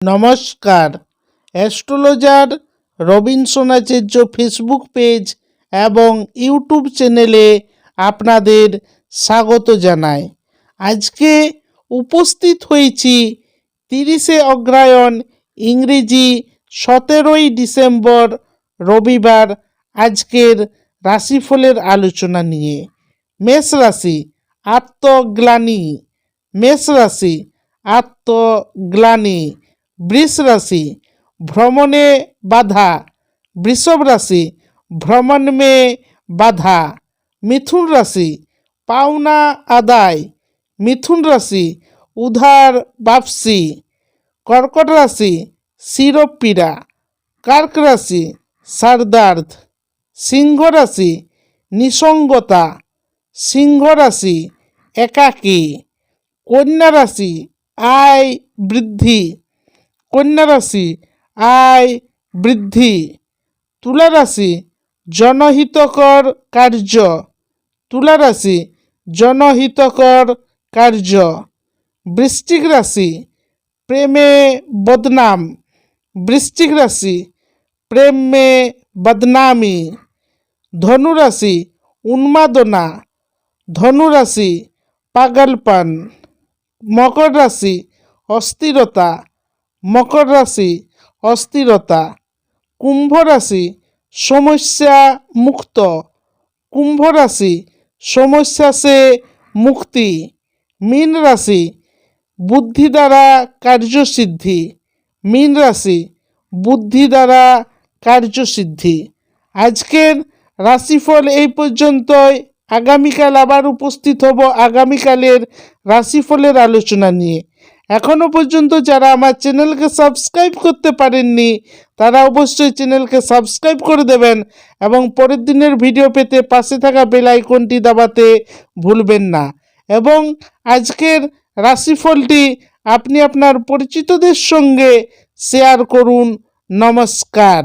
নমস্কার। Astrologer Robinson Acharya Facebook page এবং YouTube চ্যানেলে আপনাদের স্বাগত জানাই। আজকে উপস্থিত হয়েছি তিরিশে অগ্রায়ণ ইংরেজি সতেরোই ডিসেম্বর রবিবার আজকের রাশিফলের আলোচনা নিয়ে। মেষ রাশি আত্মগ্লানি, মেষ রাশি আত্মগ্লানি। বৃষ রাশি ভ্রমণে বাধা। বৃষভ রাশি, ভ্রমণ মে বাধা। মিথুন রাশি, পাওনা আদায়। মিথুন রাশি, উধার বাপসি। কর্কট রাশি, শিরোপীড়া। কার্ক রাশি, সারদার্থ। সিংহ রাশি, নিসঙ্গতা। সিংহ রাশি, একাকী। কন্যা রাশি, আয় বৃদ্ধি। কন্যা রাশি আয় বৃদ্ধি। তুলা রাশি জনহিতকর কার্য। তুলা রাশি জনহিতকর কার্য। বৃশ্চিক রাশি প্রেমে বদনাম। বৃশ্চিক রাশি প্রেমে বদনামি। ধনু রাশি উন্মাদনা। ধনু রাশি পাগলপন। মকর রাশি অস্থিরতা। মকর রাশি অস্থিরতা কুম্ভ রাশি সমস্যা মুক্ত। কুম্ভ রাশি সমস্যা সে মুক্তি। মীন রাশি বুদ্ধি দ্বারা কার্যসিদ্ধি। মীন রাশি বুদ্ধি দ্বারা কার্যসিদ্ধি। আজকের রাশিফল এই পর্যন্তই। আগামীকাল আবার উপস্থিত হব আগামীকালের রাশিফলের আলোচনা নিয়ে। এখনও পর্যন্ত যারা আমার চ্যানেলকে সাবস্ক্রাইব করতে পারেননি, তারা অবশ্যই চ্যানেলকে সাবস্ক্রাইব করে দেবেন এবং পরের দিনের ভিডিও পেতে পাশে থাকা বেল আইকনটি দাবাতে ভুলবেন না। এবং আজকের রাশিফলটি আপনি আপনার পরিচিতদের সঙ্গে শেয়ার করুন। নমস্কার।